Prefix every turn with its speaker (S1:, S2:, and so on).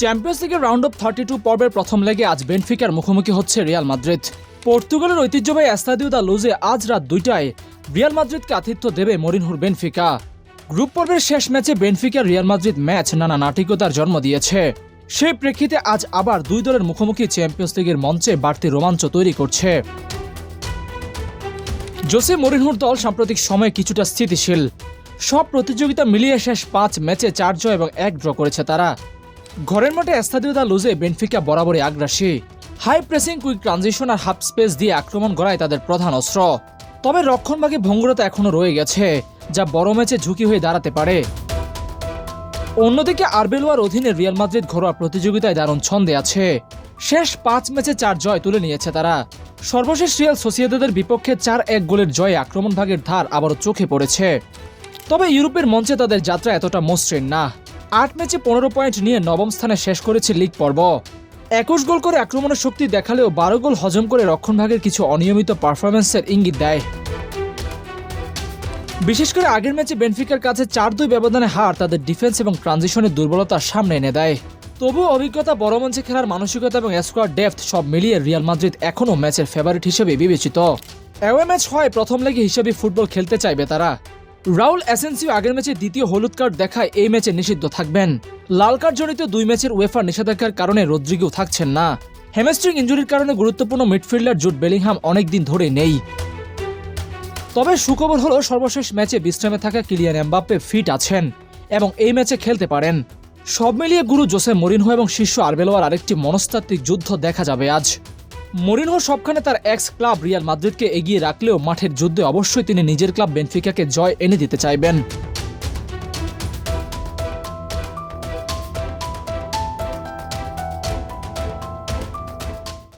S1: Champions লিগের round of thirty two পর্বের প্রথম লেগে আজ বেনফিকার মুখোমুখি হচ্ছে রিয়াল মাদ্রিদ পর্তুগালের ঐতিহ্যবাহী এস্তাদিও দা লুজে আজ রাত দুইটায় রিয়াল মাদ্রিদকে আতিথ্য দেবে মরিনহুর বেনফিকা। গ্রুপ পর্বের শেষ ম্যাচে বেনফিকার রিয়াল মাদ্রিদ ম্যাচ নানা নাটিকতার জন্ম দিয়েছে। সেই প্রেক্ষিতে আজ আবার দুই দলের মুখোমুখি চ্যাম্পিয়ন্স লিগের মঞ্চে বাড়তি রোমাঞ্চ তৈরি করছে। জোসে মরিনহুর দল সাম্প্রতিক সময়ে কিছুটা স্থিতিশীল। সব প্রতিযোগিতা মিলিয়ে শেষ পাঁচ ম্যাচে চার জয় এবং এক ড্র করেছে তারা। ঘরের মাঠে এস্তাদিওদা লুজে বেনফিকা বরাবরই আগ্রাসী। হাই প্রেসিং কুইক ট্রানজিশন আর হাফ স্পেস দিয়ে আক্রমণ করায় তাদের প্রধান অস্ত্র। তবে রক্ষণভাগে ভঙ্গুরতা এখনও রয়ে গেছে, যা বড় ম্যাচে ঝুঁকি হয়ে দাঁড়াতে পারে। অন্যদিকে আরবেলোয়ার অধীনে রিয়াল মাদ্রিদ ঘরোয়া প্রতিযোগিতায় দারুণ ছন্দে আছে। শেষ পাঁচ ম্যাচে চার জয় তুলে নিয়েছে তারা। সর্বশেষ রিয়াল সোসিয়েদাদের বিপক্ষে চার এক গোলের জয়ে আক্রমণ ভাগের ধার আবারও চোখে পড়েছে। তবে ইউরোপের মঞ্চে তাদের যাত্রা এতটা মসৃণ না। আট ম্যাচে পনেরো পয়েন্ট নিয়ে নবম স্থানে শেষ করেছে লিগ পর্ব। একুশ গোল করে আক্রমণের শক্তি দেখালেও বারো গোল হজম করে রক্ষণভাগের কিছু অনিয়মিত পারফরমেন্সের ইঙ্গিত দেয়। বিশেষ করে আগের ম্যাচে বেনফিকার কাছে চার দুই ব্যবধানে হার তাদের ডিফেন্স এবং ট্রানজিশনের দুর্বলতার সামনে এনে দেয়। তবুও অভিজ্ঞতা বড় মঞ্চে খেলার মানসিকতা এবং স্কোয়াড ডেপথ সব মিলিয়ে রিয়াল মাদ্রিদ এখনও ম্যাচের ফেভারিট হিসেবে বিবেচিত। অ্যাওয়ে ম্যাচ হয় প্রথম লেগে হিসেবে ফুটবল খেলতে চাইবে তারা। রাউল অ্যাসেন্সিও আগের ম্যাচে দ্বিতীয় হলুদ কার্ড দেখায় এই ম্যাচে নিষিদ্ধ থাকবেন। লাল কার্ড জড়িত দুই ম্যাচের ওয়েফার নিষেধাজ্ঞার কারণে রদ্রিগেও থাকছেন না। হেমেস্ট্রিং ইঞ্জুরির কারণে গুরুত্বপূর্ণ মিডফিল্ডার জুট বেলিংহাম অনেকদিন ধরে নেই। তবে সুখবর হলো, সর্বশেষ ম্যাচে বিশ্রামে থাকা কিলিয়ান এমবাপ্পে ফিট আছেন এবং এই ম্যাচে খেলতে পারেন। সব মিলিয়ে গুরু জোসে মরিনহো এবং শিষ্য আরবেলোয়ার আরেকটি মনস্তাত্ত্বিক যুদ্ধ দেখা যাবে আজ। মরিনহো সবখানে তার এক্স ক্লাব রিয়াল মাদ্রিদকে এগিয়ে রাখলেও মাঠের যুদ্ধে অবশ্যই তিনি নিজের ক্লাব বেনফিকাকে জয় এনে দিতে চাইবেন।